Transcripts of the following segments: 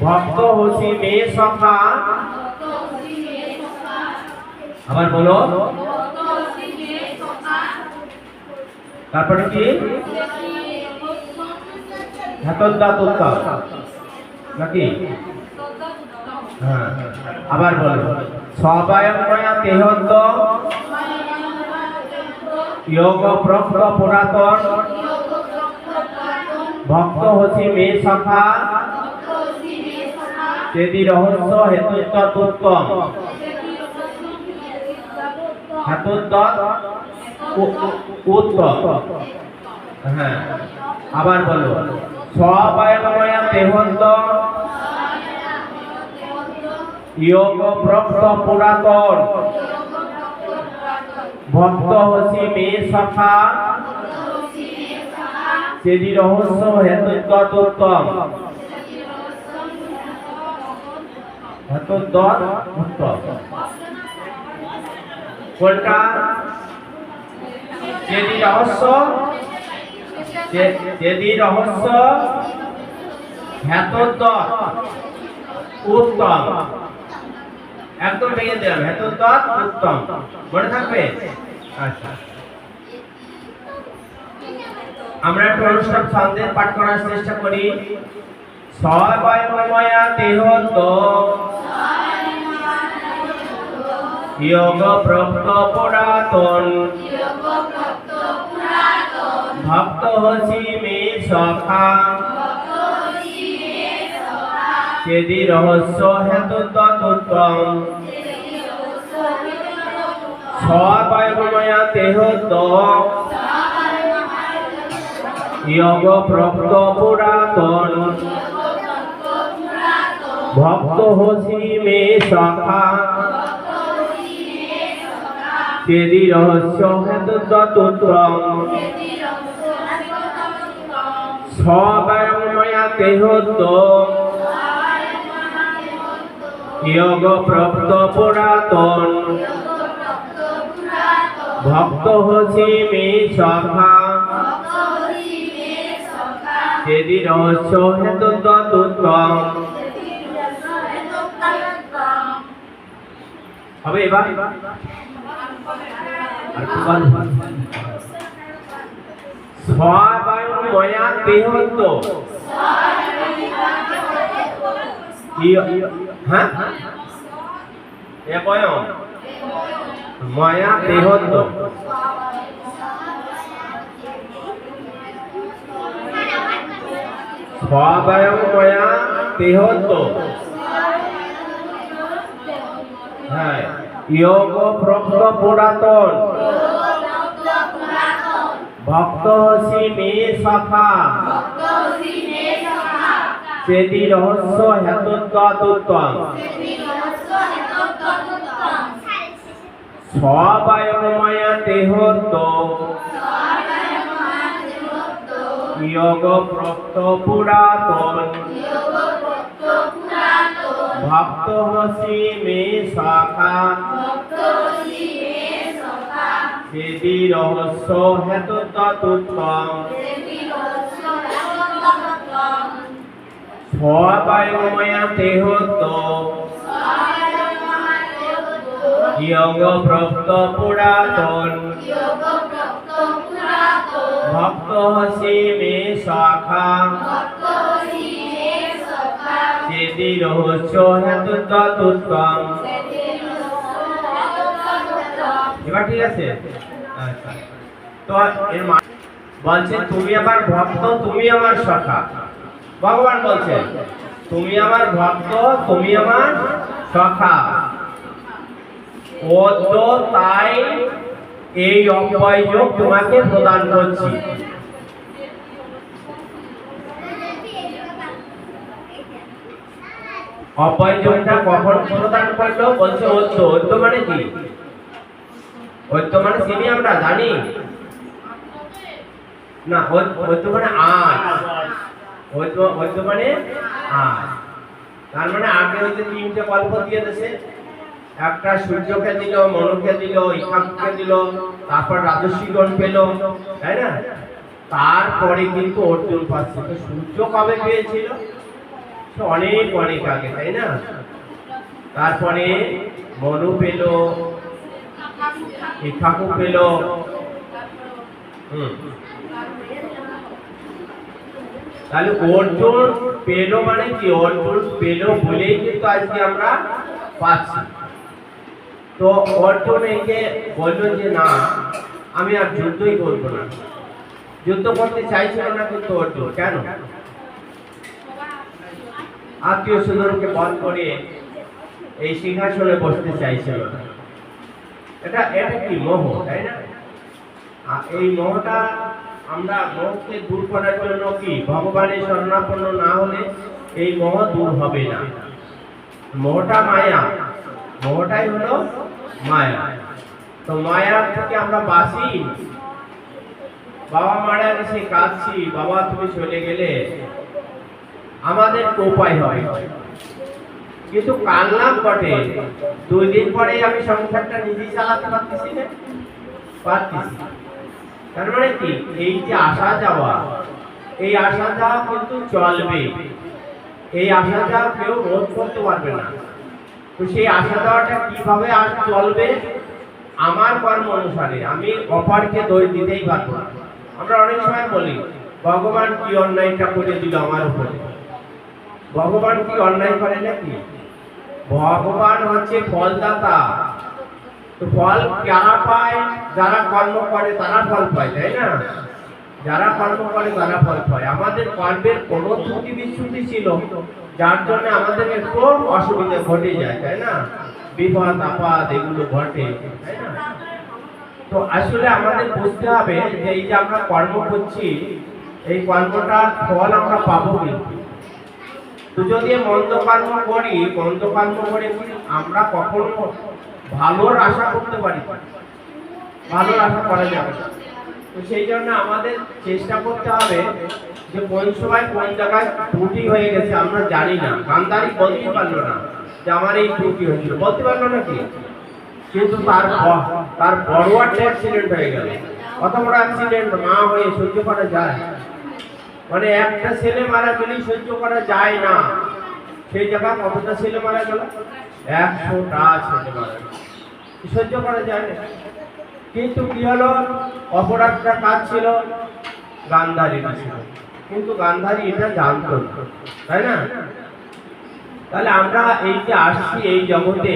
ভক্ত হসি মে সখা। আবার বলো। তারপরে কি? নাকি? হ্যাঁ। আবার বলো। সবায়ময়া দেহত্ব যোগ প্রপ্ত পুরাতন। ভক্ত হসি মে সখা। যদি রহস্য হেতুত্তম হেতুত্তম উত্তম হ্যাঁ আবার বলো। সবায়ময়া দেহন্ত যোগ প্রপ্ত পুরাতন। ভক্ত হসি মে সখা। সেদি রহস্য হেতুত্তম উত্তম কোনটা যেদি রহস্য যেদি রহস্য হেতোদ্দত উত্তম। একদম ভেঙে দিলাম হেতোদ্দত উত্তম। মনে থাকবে? আচ্ছা। আমরা একটু অনুষ্ঠান সন্দেহ পাঠ করার চেষ্টা করি। সবায়ময়া দেহত যোগ প্রপ্ত পুরাতন ভক্ত হসি মে সখা। সেদি রহস্য হেতু ততুত্তম সবায়ময়া দেহত যোগ প্রপ্ত পুরাতন ভক্ত হসি মে সখা। সেদি রহস্য হেতু ততুত্তম সবায়ময়া দেহত যোগ প্রপ্ত পুরাতন। ভক্ত হসি মে সখা। সেদি রহস্য হেতু ততুত্তম হবে এবার? সবায়ময়া দেহত ইয়- হ্যাঁ? এ বয়ম মায়া দেহত সবায়ময়া দেহত হ্যাঁ প্রপ্ত পুরাতন। ভক্ত হসি মে সখা। সেদি রহস্য হেতুত্তম সবায়ময়া দেহত যোগ প্রপ্ত পুরাতন। ভক্ত হসি মে সখা। সেদি রহস্য হেতুত্তম সবায়ময়া দেহত যোগ প্রপ্ত পুরাতন ভক্ত হসি মে সখা। আচ্ছা। বলছে, তুমি আমার ভক্ত, তুমি আমার সখা। ভগবান বলছে, তুমি আমার ভক্ত, তুমি আমার সখা। ও তাই এই অপয়োগ তোমাকে প্রদান করছি। অপয়জনটা কখন প্রদান করল? বলছে ঐক্য ঐক্য মানে কি? ঐক্য মানে চিনি আমরা জানি। না, ঐ- ঐক্য মানে আজ। ঐক্য ঐক্য মানে তার মানে আগে হচ্ছে তিনটে গল্প দিয়ে দিয়েছে। একটা সূর্যকে দিল, মনুকে দিল ইখামকে দিল, তারপর রাজস্বীগণ পেল, তাই না? তারপরে কিন্তু অর্জুন পাচ্ছে। সূর্য কবে পেয়েছিল? অনেক অনেক আগে, তাই না? তারপরে মনু পেল ইখাকু পেল তাহলে অর্জুন পেল মানে কি? অর্জুন পেল বলেই কিন্তু আজকে আমরা পাচ্ছি। তো অর্জুন একে বলল যে, না, আমি আর যুদ্ধই করব না। যুদ্ধ করতে চাইছিল না কিন্তু অর্জুন, কেন? আত্মীয় স্বজনকে বধ করে এই সিংহাসনে বসতে চাইছিল। এটা এটা কি মোহ, তাই না? এই মোহটা আমরা মোহকে দূর করার জন্য কি, ভগবানের শরণাপন্ন না হলে এই মোহ দূর হবে না। মোহটা মায়া। মোহটাই হলো মায়া। তো মায়া থেকে আমরা বাঁচি। বাবা মারা গেছে, কাঁদছি। বাবা তুমি চলে গেলে আমাদের তো হয়। কিন্তু কান্নাম বটে দুই দিন পরে আমি সংসারটা নিজেই চালাতে পারতেছি না। পারতেছি। তার মানে কি? এই যে আসা যাওয়া, এই আসা যাওয়া কিন্তু চলবে। এই আসা যাওয়া কেউ রোধ করতে পারবে না। তো সেই আসা যাওয়াটা কীভাবে আর চলবে? আমার কর্ম অনুসারে। আমি অপারকে দই দিতেই পারব আমরা অনেক সময় বলি, ভগবান কি অন্যায়টা করে দিল আমার উপরে? ভগবান কি অন্যায় করে নাকি? ভগবান হচ্ছে ফলদাতা। তো ফল কারা পায়, যারা কর্ম করে, তারা ফল পায়, তাই না? যারা কর্ম করে, তারা ফল পায়। আমাদের কর্মের কোনো ত্রুটি বিচ্ছুতি ছিল, যার জন্য আমাদের একটু অসুবিধা ঘটে যায়, তাই না? বিপদ, আপদ এগুলো ঘটে, তাই না? তো আসলে আমাদের বুঝতে হবে যে এই যে আমরা কর্ম করছি, এই কর্মটার ফল আমরা পাবো কিন্তু। তো যদি মন্দ কর্ম করি মন্দ কর্ম করে আমরা কখনো ভালোর আশা করতে পারি? ভালোর আশা করা যাবে। তো সেই জন্য আমাদের চেষ্টা করতে হবে যে কোন সময় কোন জায়গায় ত্রুটি হয়ে গেছে আমরা জানি না। গান্ধারী বলতে পারল না যে আমার এই ত্রুটি হয়েছিল। বলতে পারল না কি? কিন্তু তার তার বড় একটা অ্যাক্সিডেন্ট হয়ে গেল। কত অ্যাক্সিডেন্ট মা হয়ে সহ্য করা যায়। মানে একটা ছেলে মারা গেলেই সহ্য করা যায় না। সেই জায়গায় কতটা ছেলে মারা গেল? একশোটা ছেলে মারা গেল। সহ্য করা যায় না। কিন্তু কি হলো? অপরাধটা কাজ ছিল? গান্ধারী ছিল। কিন্তু গান্ধারী এটা জানতো তাই না? তাহলে আমরা এই যে আসছি এই জগতে,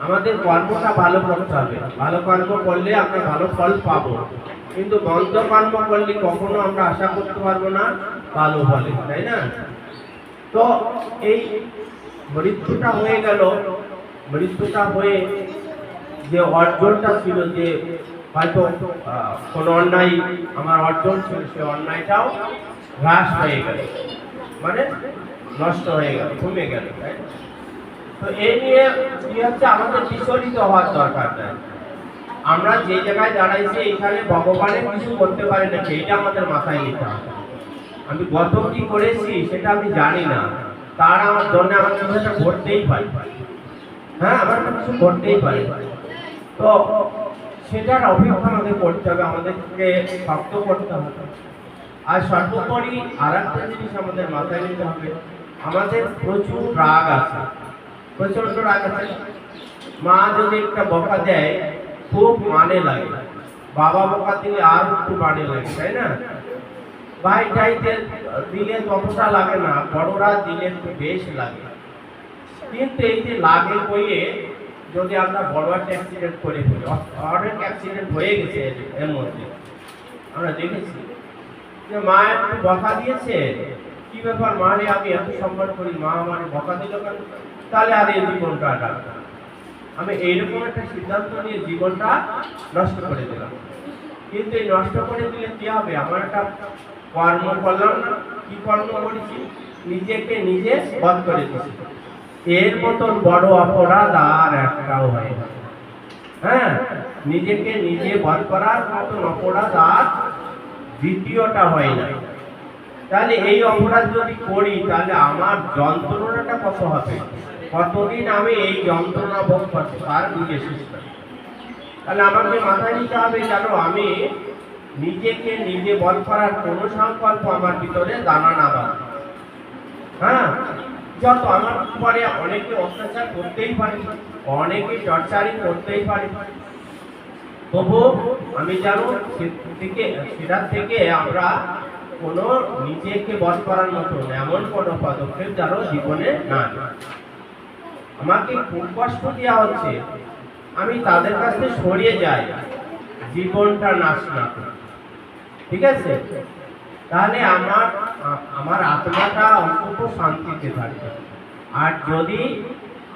আমাদের কর্মটা ভালো করতে হবে। ভালো কর্ম করলে আমরা ভালো ফল পাবো। কিন্তু মন্দ কর্ম করলে কখনো আমরা আশা করতে পারব না ভালো ফলে তাই না? তো এই মৃত্যুটা হয়ে গেল, মৃত্যুটা হয়ে যে অর্জনটা ছিল যে হয়তো কোনো অন্যায়, আমার অর্জন ছিল সে অন্যায়টাও হ্রাস হয়ে গেল মানে নষ্ট হয়ে গেল, কমে গেল, তাই? তো এই নিয়ে কি হচ্ছে? আমাদের বিচলিত হওয়ার দরকার নেই। আমরা যে জায়গায় দাঁড়াইছি, এখানে ভগবানের কিছু করতে পারে না, সেইটা আমাদের মাথায় নিতে হবে। আমি গত কি করেছি, সেটা আমি জানি না। তার আমার জন্য আমার কিছু একটা ঘটতেই পারে। হ্যাঁ আমার কিছু ঘটতেই পারে। তো সেটার অভিজ্ঞতা আমাদের করতে হবে, আমাদেরকে শক্ত করতে হবে। আর সর্বোপরি আর একটা জিনিস আমাদের মাথায় নিতে হবে, আমাদের প্রচুর রাগ আছে। প্রচণ্ড রাগ আছে। মা যদি একটা বকা দেয় খুব মানে লাগে। বাবা বকা দিলে আর একটু মানে লাগে, তাই না? ভাই চাইতে দিলে ততটা লাগে না, বড়রা দিলে একটু বেশ লাগে। কিন্তু এই যে লাগে বইয়ে যদি আমরা বড় একটা অ্যাক্সিডেন্ট করে ফেলি অনেক অ্যাক্সিডেন্ট হয়ে গেছে এর- মধ্যে। আমরা দেখেছি যে মা একটু বকা দিয়েছে। কি ব্যাপার, মা রে, আমি এত সম্মান করি, মা আমার বকা দিল কেন? তাহলে আর এই জীবনটা না। আমি এইরকম একটা সিদ্ধান্ত নিয়ে জীবনটা নষ্ট করে দিলাম। কিন্তু এই নষ্ট করে দিলে কি হবে? আমার একটা কর্ম করলাম না। কি কর্ম করেছি? নিজেকে নিজে বধ করে দিচ্ছি এর মতন বড় অপরাধ আর একটাও হয় হ্যাঁ নিজেকে নিজে বধ করার মতন অপরাধ আর দ্বিতীয়টা হয় না। তাহলে এই অপরাধ যদি করি, তাহলে আমার যন্ত্রণাটা কত হবে? কতদিন আমি এই যন্ত্রণা ভোগ করতে পার বুঝে চেষ্টা তাহলে আমাকে মাথায় নিতে হবে কেন আমি নিজেকে নিজে বল করার কোনো সংকল্প আমার ভিতরে দানা না বাঁধে। হ্যাঁ? যত আমার পরে অনেকে অত্যাচার করতেই পারে, অনেকে টর্চারিং করতেই পারে। তবু আমি জানো থেকে সেটার থেকে আমরা কোনো নিজেকে বধ করার মতন এমন কোনো পদক্ষেপ যেন জীবনে না। আমাকে খুব কষ্ট দেওয়া হচ্ছে। আমি তাদের কাছ সরিয়ে যাই। জীবনটা নাশ না করি। ঠিক আছে? তাহলে আমার আমার আত্মাটা অন্তত শান্তিতে থাকবে। আর যদি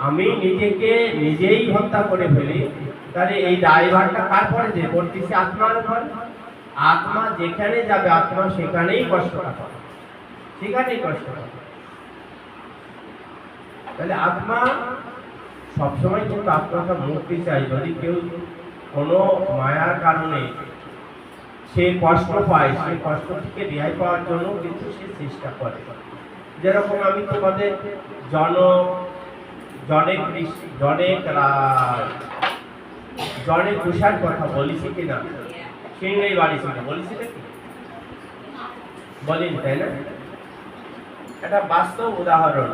আমি নিজেকে নিজেই হত্যা করে ফেলি, তাহলে এই ড্রাইভারটা কার পরে যে পড়তেছে আত্মার উপর? আত্মা যেখানে যাবে, আত্মা সেখানেই কষ্ট পাবে। সেখানেই কষ্ট পাবে। তাহলে আত্মা সবসময় কিন্তু আত্মাটা মুক্তি চাই যদি কেউ কোনো মায়ার কারণে সে কষ্ট পায়, সে কষ্ট থেকে রেহাই পাওয়ার জন্য কিন্তু সে চেষ্টা করে। যেরকম আমি তোমাদের জন, জনে জনে জনে কুষার কথা বলিছি কিনা সিংড়ি বাড়ি ছিল। বলিছি নাকি? বলিনি, তাই না? এটা বাস্তব উদাহরণ।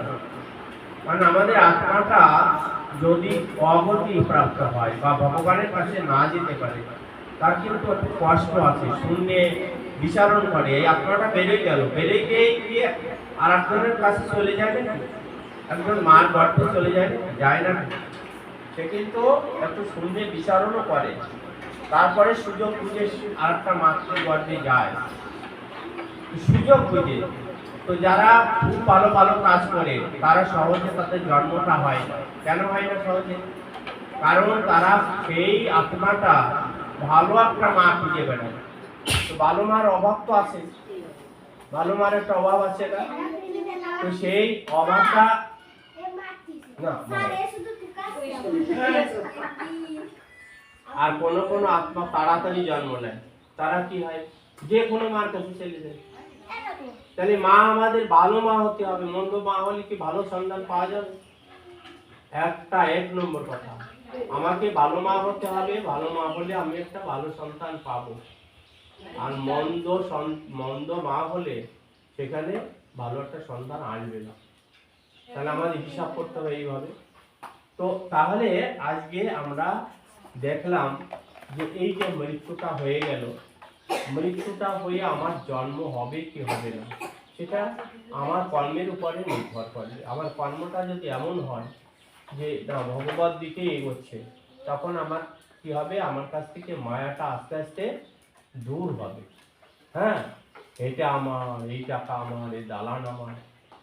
কারণ আমাদের আত্মাটা যদি অগতি প্রাপ্ত হয় বা ভগবানের কাছে না যেতে পারে, তার কিন্তু একটু কষ্ট আছে। শূন্যে বিচারণ করে, এই আত্মাটা বেড়ে গেল। বেড়ে গিয়ে গিয়ে আর একজনের কাছে চলে যাবে না? একজন মার গর্ভে চলে যায় যায় না সে কিন্তু একটু শূন্যে বিচারণও করে। তারপরে সুযোগ বুঝে আর একটা মাতৃ গর্ভে যায়। সুযোগ বুঝে। তো যারা খুব ভালো ভালো কাজ করে, তারা সহজে তাদের জন্মটা হয় না। কেন হয় না সহজে? কারণ তারা সেই আত্মাটা ভালো একটা মা খুঁজে বেড়ায়। তো ভালো মার অভাব তো আছে। ভালো মার একটা অভাব আছে না? তো সেই অভাবটা আর কোন কোন আত্মা তাড়াতাড়ি জন্ম নেয়। তারা কি হয়? যে কোনো মার কাছে চলে যায়। তাহলে মা আমাদের ভালো মা হতে হবে। মন্দ মা হলে কি ভালো সন্তান পাওয়া যাবে? একটা, এক নম্বর কথা। আমাকে ভালো মা হতে হবে। ভালো মা হলে আমি একটা ভালো সন্তান পাবো। আর মন্দ মন্দ মা হলে সেখানে ভালো একটা সন্তান আসবে না। তাহলে আমাদের হিসাব করতে হবে এইভাবে। তো তাহলে আজকে আমরা দেখলাম যে এই যে মৃত্যুটা হয়ে গেল মৃত্যুটা হয়ে আমার জন্ম হবে কি হবে না, সেটা আমার কর্মের উপরে নির্ভর করে। আমার কর্মটা যদি এমন হয় যে, না, ভগবত দিকে এগোচ্ছে, তখন আমার কি হবে? আমার কাছ থেকে মায়াটা আস্তে আস্তে দূর হবে। হ্যাঁ? এটা আমার, এই টাকা আমার, এই দালান আমার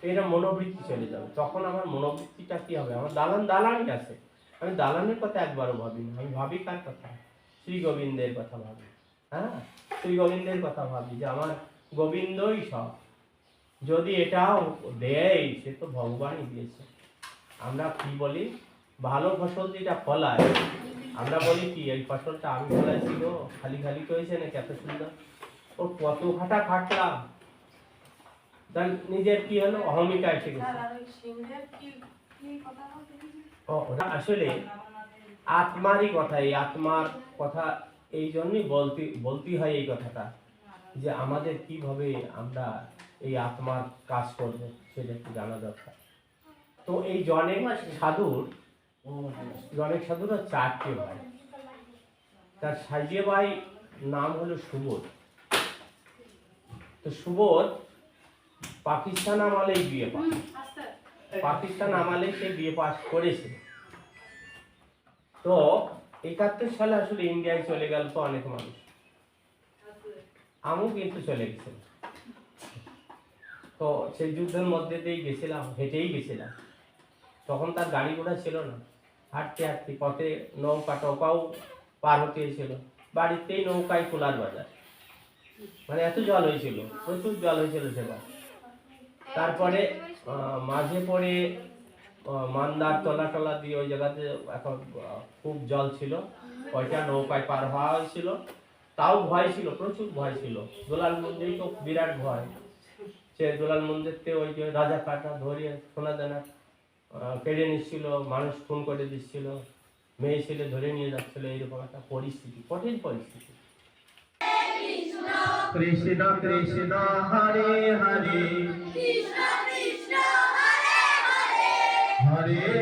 এটা মনোবৃত্তি চলে যাবে। তখন আমার মনোবৃত্তিটা কি হবে? আমার দালান, দালানই আছে। আমি দালানের কথা একবারও ভাবি না আমি ভাবি কার কথা? শ্রী গোবিন্দের কথা ভাবি। হ্যাঁ? শ্রী গোবিন্দের কথা ভাবি যে আমার গোবিন্দই সব। যদি এটাও দেয় সে তো ভগবানই দিয়েছে। আমরা কি বলি? ভালো ফসল যেটা ফলায় আমরা বলি কি এই ফসলটা আমি ফলাইছি গো খালি খালি হয়েছে নাকি এত সুন্দর? ও কত খাটা খাটলাম নিজের কি হলো? অহমিকা এসে গেছে। আসলে আত্মারই কথা এই আত্মার কথা এই জন্যই বলতে বলতে হয় এই কথাটা, যে আমাদের কীভাবে আমরা এই আত্মার কাজ করব সেটা একটু জানা দরকার। তো এই জনেক সাধুর জনেক সাধুর চারটে ভাই। তার সাইজে ভাই নাম হলো সুবোধ। তো সুবোধ পাকিস্তান আমলেই বিয়ে পায়। পাকিস্তান আমলে সে বিয়ে পাস করেছে। তো একাত্তর সালে আসলে ইন্ডিয়ায় চলে গেল তো অনেক মানুষ। আমিও কিন্তু চলে গেছিলাম তো সেই যুদ্ধের মধ্যে দিয়েই গেছিলাম, হেঁটেই গেছিলাম। তখন তার গাড়ি ঘোড়া ছিল না। হাঁটতে হাঁটতে পথে নৌকা টৌকাও পার হতে হয়েছিল। বাড়িতেই নৌকায় খোলার বাজার। মানে এত জল হয়েছিল, প্রচুর জল হয়েছিল সেবার। তারপরে মাঝে পড়ে মান্দার তলা টলা দিয়ে ওই জায়গাতে এখন খুব জল ছিল। ওইটা নৌকায় পার হওয়া হয়েছিল। তাও ভয় ছিল, প্রচুর ভয় ছিল। দোলাল মন্দির তো বিরাট ভয়। সে দোলাল মন্দিরতে ওই যে রাজা কাটা ধরিয়ে সোনা দানা কেড়ে নিচ্ছিল, মানুষ খুন করে দিচ্ছিল। মেয়ে ছেলে ধরে নিয়ে যাচ্ছিল, এইরকম একটা পরিস্থিতি, কঠিন পরিস্থিতি। কৃষ্ণ কৃষ্ণ হরে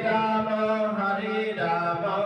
রাম হরে রাম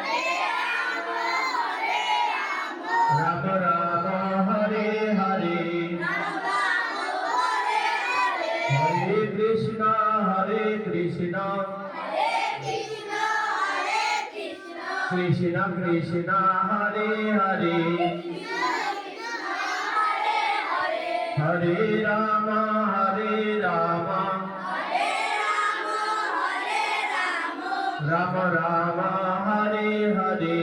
কৃষ্ণ। কৃষ্ণ কৃষ্ণ। হরে হরে। হরে রাম হরে রাম। রাম রাম হরে হরে।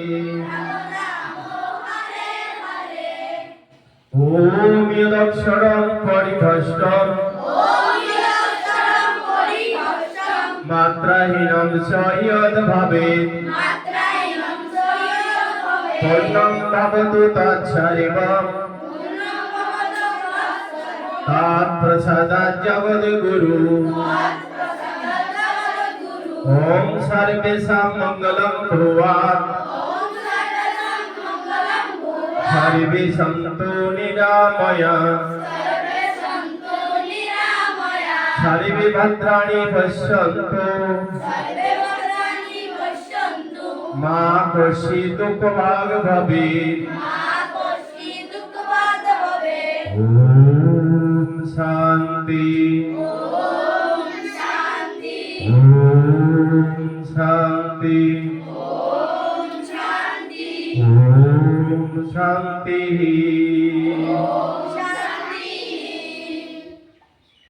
ওম ইয়দক্ষরম পরিভষ্টম মাত্রাহীনম চ ইয়দ ভাবেত পূর্ণম ভবতু তৎসর্বম। তৎপ্রসাদাৎ জগদ্গুরু ওম সর্বেষাং মঙ্গলম ভুয়াৎ সর্বে সন্তু নিরাময়া। ভদ্রাণি পশ্যন্তু মা কশি দুঃখ ভাগ ভবে ওম শান্তি ওম শান্তি ওম শান্তি